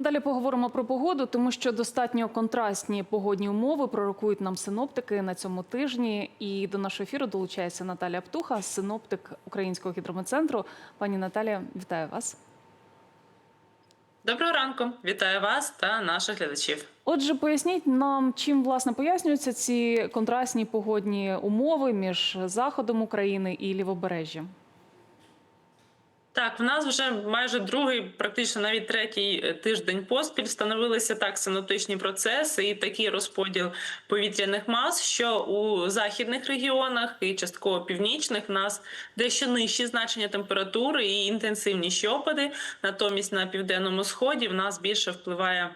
Далі поговоримо про погоду, тому що достатньо контрастні погодні умови пророкують нам синоптики на цьому тижні. І до нашого ефіру долучається Наталія Птуха, синоптик Українського гідрометцентру. Пані Наталія, вітаю вас. Доброго ранку, вітаю вас та наших глядачів. Отже, поясніть нам, чим власне пояснюються ці контрастні погодні умови між заходом України і лівобережжям. Так, в нас вже майже другий, практично навіть третій е, тиждень поспіль встановилися так синоптичні процеси і такий розподіл повітряних мас, що у західних регіонах і частково північних в нас дещо нижчі значення температури і інтенсивніші опади. Натомість на південному сході в нас більше впливає.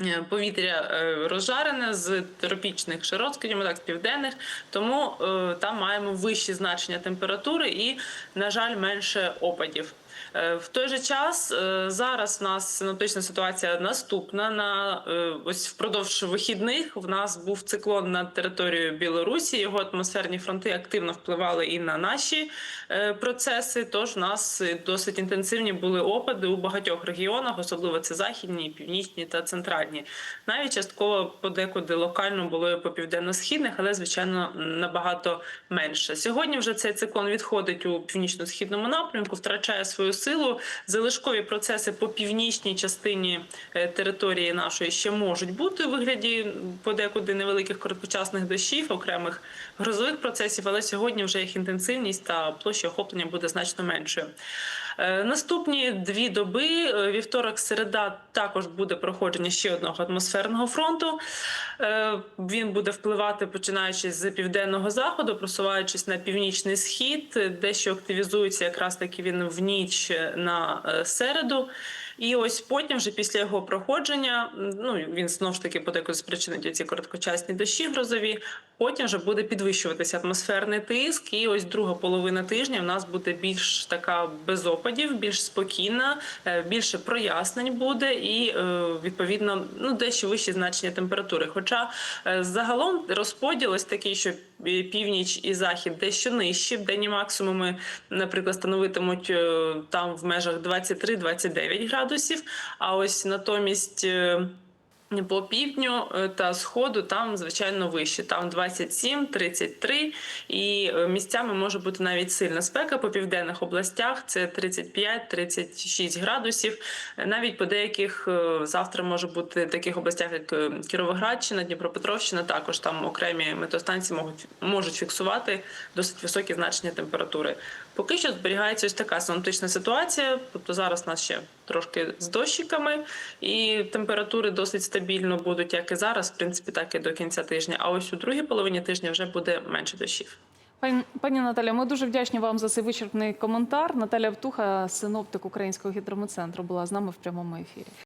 Е, Повітря е, розжарене з тропічних широт, скажімо так, з південних, тому е, там маємо вищі значення температури і, на жаль, менше опадів. Е, В той же час е, зараз в нас синоптична ситуація наступна. На е, ось впродовж вихідних в нас був циклон над територією Білорусі. Його атмосферні фронти активно впливали і на наші процеси. Тож в нас досить інтенсивні були опади у багатьох регіонах, особливо це західні, північні та центральні. Навіть частково подекуди локально було по південно-східних, але звичайно набагато менше. Сьогодні вже цей циклон відходить у північно-східному напрямку, втрачає свою силу. Залишкові процеси по північній частині е, території нашої ще можуть бути у вигляді подекуди невеликих короткочасних дощів, окремих грозових процесів, але сьогодні вже їх інтенсивність та площа охоплення буде значно меншою. Е, Наступні дві доби, е, вівторок, середа, також буде проходження ще одного атмосферного фронту. Е, Він буде впливати починаючи з південного заходу, просуваючись на північний схід, дещо активізується якраз таки він в ніч на середу. І ось потім, вже після його проходження, ну він знову ж таки подекуди спричинить ці короткочасні дощі грозові. Потім вже буде підвищуватися атмосферний тиск, і ось друга половина тижня в нас буде більш така без опадів, більш спокійна, е, більше прояснень буде, і е, відповідно ну дещо вищі значення температури. Хоча е, загалом розподіл ось такий, що північ і захід дещо нижчі, денні максимуми, наприклад, становитимуть там в межах 23-29 градусів. А ось натомість. По півдню е, та сходу там звичайно вище. Там 27, 33 і е, місцями може бути навіть сильна спека по південних областях. Це 35-36 градусів. Навіть по деяких е, завтра може бути в таких областях, як Кіровоградщина, Дніпропетровщина. Також там окремі метеостанції можуть можуть фіксувати досить високі значення температури. Поки що зберігається ось така синоптична ситуація. Тобто зараз нас ще трошки з дощиками, і температури досить стабільно будуть, як і зараз, в принципі, так і до кінця тижня. А ось у другій половині тижня вже буде менше дощів. Пані, Наталя, ми дуже вдячні вам за цей вичерпний коментар. Наталя Птуха, синоптик Українського гідрометцентру, була з нами в прямому ефірі.